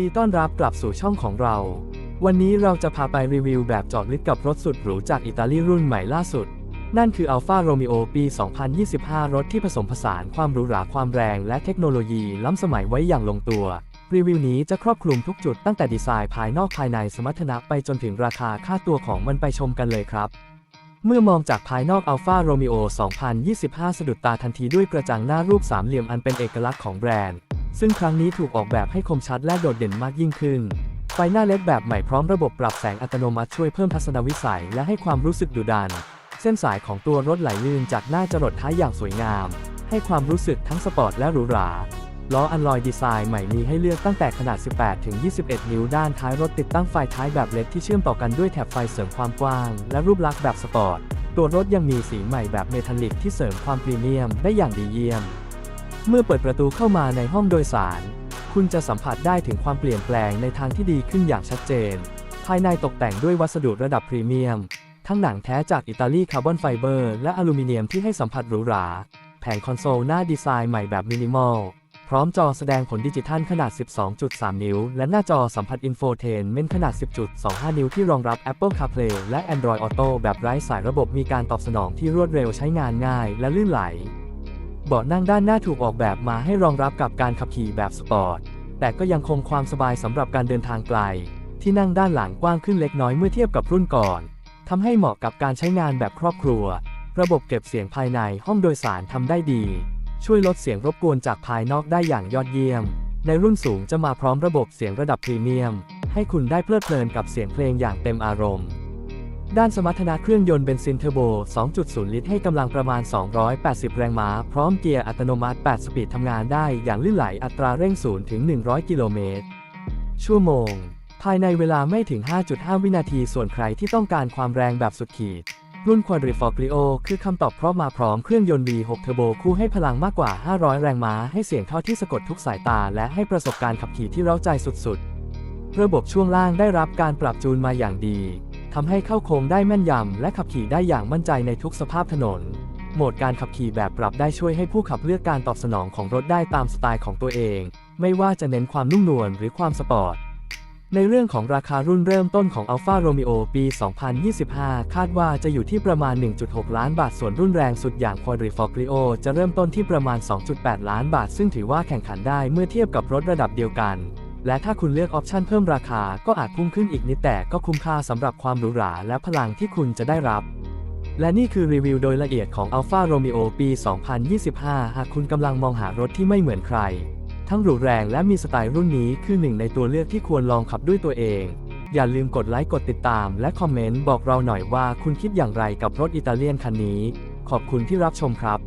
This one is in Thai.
ดีต้อนรับกลับสู่ช่องของเรา วันนี้เราจะพาไปรีวิวแบบจอดลึกกับรถสุดหรูจากอิตาลีรุ่นใหม่ล่าสุด นั่นคือ Alfa Romeo ปี 2025 รถที่ผสมผสานความหรูหราความแรง และเทคโนโลยีล้ำสมัยไว้อย่างลงตัว รีวิวนี้จะครอบคลุมทุกจุดตั้งแต่ดีไซน์ภายนอกภายในสมรรถนะไปจนถึงราคาค่าตัวของมันไปชมกันเลยครับเมื่อมองจากภายนอก Alfa Romeo 2025 สะดุดตาทันทีด้วยกระจังหน้ารูปสามเหลี่ยมอันเป็นเอกลักษณ์ของแบรนด์ ซึ่งครั้งนี้ถูกออกแบบให้คมชัดและโดดเด่นมากยิ่งขึ้น ไฟหน้าเล็กแบบใหม่พร้อมระบบปรับแสงอัตโนมัติช่วยเพิ่มทัศนวิสัยและให้ความรู้สึกดุดัน เส้นสายของตัวรถไหลลื่นจากหน้าจรดท้ายอย่างสวยงาม ให้ความรู้สึกทั้งสปอร์ตและหรูหราล้ออันลอยดีไซน์ใหม่มีให้เลือกตั้งแต่ขนาด 18 ถึง 21 นิ้วด้านท้ายรถติดตั้งไฟท้ายแบบเล็กที่เชื่อมต่อกันด้วยแถบไฟเสริมความกว้าง และรูปลักษณ์แบบสปอร์ต ตัวรถยังมีสีใหม่แบบเมทัลลิกที่เสริมความพรีเมียมได้อย่างดีเยี่ยม เมื่อเปิดประตูเข้ามาในห้องโดยสาร คุณจะสัมผัสได้ถึงความเปลี่ยนแปลงในทางที่ดีขึ้นอย่างชัดเจน ภายในตกแต่งด้วยวัสดุระดับพรีเมียม ทั้งหนังแท้จากอิตาลีคาร์บอนไฟเบอร์และอลูมิเนียมที่ให้สัมผัสหรูหรา แผงคอนโซลหน้าดีไซน์ใหม่แบบมินิมอล พร้อมจอแสดงผลดิจิทัลขนาด 12.3 นิ้ว และหน้าจอสัมผัสอินโฟเทนเมนขนาด 10.25 นิ้วที่รองรับ Apple CarPlay และ Android Auto แบบไร้สายระบบมีการตอบสนองที่รวดเร็วใช้งานง่าย และลื่นไหล เบาะนั่งด้านหน้าถูกออกแบบมาให้รองรับกับการขับขี่แบบสปอร์ต แต่ก็ยังคงความสบายสำหรับการเดินทางไกล ที่นั่งด้านหลังกว้างขึ้นเล็กน้อยเมื่อเทียบกับรุ่นก่อน ทำให้เหมาะกับการใช้งานแบบครอบครัว ระบบเก็บเสียงภายในห้องโดยสารทำได้ดี ช่วยลดเสียงรบกวนจากภายนอกได้อย่างยอดเยี่ยม ในรุ่นสูงจะมาพร้อมระบบเสียงระดับพรีเมียม ให้คุณได้เพลิดเพลินกับเสียงเพลงอย่างเต็มอารมณ์ ด้านสมรรถนะเครื่องยนต์เบนซินเทอร์โบ 2.0 ลิตรให้กำลังประมาณ 280 แรงม้า พร้อมเกียร์อัตโนมัติ 8 สปีดทำงานได้อย่างลื่นไหลอัตราเร่ง 0 ถึง 100 กิโลเมตร ชั่วโมง ภายในเวลาไม่ถึง 5.5 วินาที ส่วนใครที่ต้องการความแรงแบบสุดขีด รุ่น Quadrifoglio คือคำตอบเพราะมาพร้อมเครื่องยนต์ V6 Turbo คู่ให้พลังมากกว่า 500 แรงม้า ให้เสียงเท่าที่สะกดทุกสายตา และให้ประสบการณ์ขับขี่ที่เร้าใจสุดๆ ระบบช่วงล่างได้รับการปรับจูนมาอย่างดี ทำให้เข้าโค้งได้แม่นยำและขับขี่ได้อย่างมั่นใจในทุกสภาพถนน โหมดการขับขี่แบบปรับได้ช่วยให้ผู้ขับเลือกการตอบสนองของรถได้ตามสไตล์ของตัวเอง ไม่ว่าจะเน้นความนุ่มนวลหรือความสปอร์ตในเรื่องของราคารุ่นเริ่มต้นของ Alfa Romeo ปี 2025 คาดว่าจะอยู่ที่ประมาณ 1.6 ล้านบาท ส่วนรุ่นแรงสุดอย่าง Quadrifoglio จะเริ่มต้นที่ประมาณ 2.8 ล้านบาท ซึ่งถือว่าแข่งขันได้เมื่อเทียบกับรถระดับเดียวกัน และถ้าคุณเลือกออปชันเพิ่มราคาก็อาจพุ่งขึ้นอีกนิดแต่ก็คุ้มค่าสำหรับความหรูหราและพลังที่คุณจะได้รับ และนี่คือรีวิวโดยละเอียดของ Alfa Romeo ปี 2025 หากคุณกำลังมองหารถที่ไม่เหมือนใคร ทั้งหรูแรงและมีสไตล์รุ่นนี้คือหนึ่งในตัวเลือกที่ควรลองขับด้วยตัวเอง อย่าลืมกดไลค์กดติดตาม และคอมเมนต์บอกเราหน่อยว่าคุณคิดอย่างไรกับรถอิตาเลียนคันนี้ ขอบคุณที่รับชมครับ